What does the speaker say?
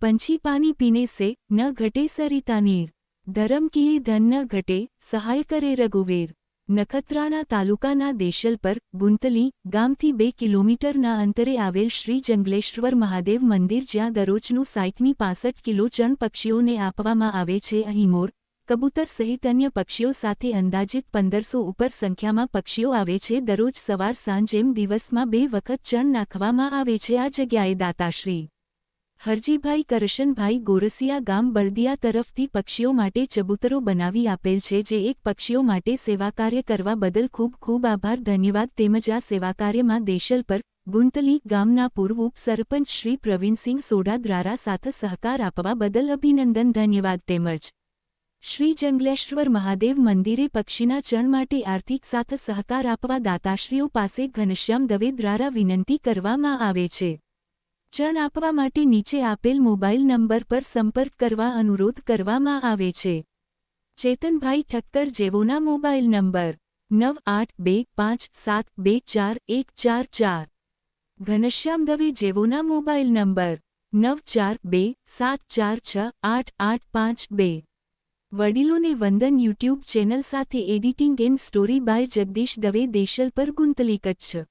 પંછી પાની પીને સે, ન ઘટે સરિતા નીર ધરમ કીએ ધન ન ઘટે, સહાય કરે રઘુવેર. નખત્રાણા તાલુકાના દેશલ પર, ગુંતલી ગામથી બે કિલોમીટરના અંતરે આવેલ શ્રી જંગલેશ્વર મહાદેવ મંદિર જ્યાં દરરોજનું સાઠમી પાસઠ કિલો ચણ પક્ષીઓને આપવામાં આવે છે. અહીં મોર, કબૂતર સહિત અન્ય પક્ષીઓ સાથે અંદાજિત પંદરસો ઉપર સંખ્યામાં પક્ષીઓ આવે છે. દરરોજ સવાર સાંજેમ દિવસમાં બે વખત ચણ નાખવામાં આવે છે. આ જગ્યાએ દાતાશ્રી હરજીભાઈ કરશનભાઈ ગોરસિયા ગામ બળદિયા તરફથી પક્ષીઓ માટે ચબૂતરો બનાવી આપેલ છે જે એક પક્ષીઓ માટે સેવાકાર્ય કરવા બદલ ખૂબ ખૂબ આભાર, ધન્યવાદ. તેમજ આ સેવાકાર્યમાં દેશલ પર ગુંતલી ગામના પૂર્વ ઉપસરપંચ શ્રી પ્રવીણસિંહ સોઢા દ્વારા સાથે સહકાર આપવા બદલ અભિનંદન, ધન્યવાદ. તેમજ શ્રી જંગલેશ્વર મહાદેવ મંદિરે પક્ષીના ચણ માટે આર્થિક સાથે સહકાર આપવા દાતાશ્રીઓ પાસે ઘનશ્યામ દવે દ્વારા વિનંતી કરવામાં આવે છે. ચણ આપવા માટે નીચે આપેલ મોબાઈલ નંબર પર સંપર્ક કરવા અનુરોધ કરવામાં આવે છે. ચેતનભાઈ ઠક્કર જેવોના મોબાઈલ નંબર નવ આઠ બે પાંચ સાત બે ચાર એક ચાર ચાર. ઘનશ્યામ દવે જેવોના મોબાઈલ નંબર નવ ચાર બે સાત ચાર છ આઠ આઠ પાંચ બે. વડીલોને વંદન યુટ્યુબ ચેનલ સાથે editing and story by Jagdish Dave Deshalpar Guntli Kutch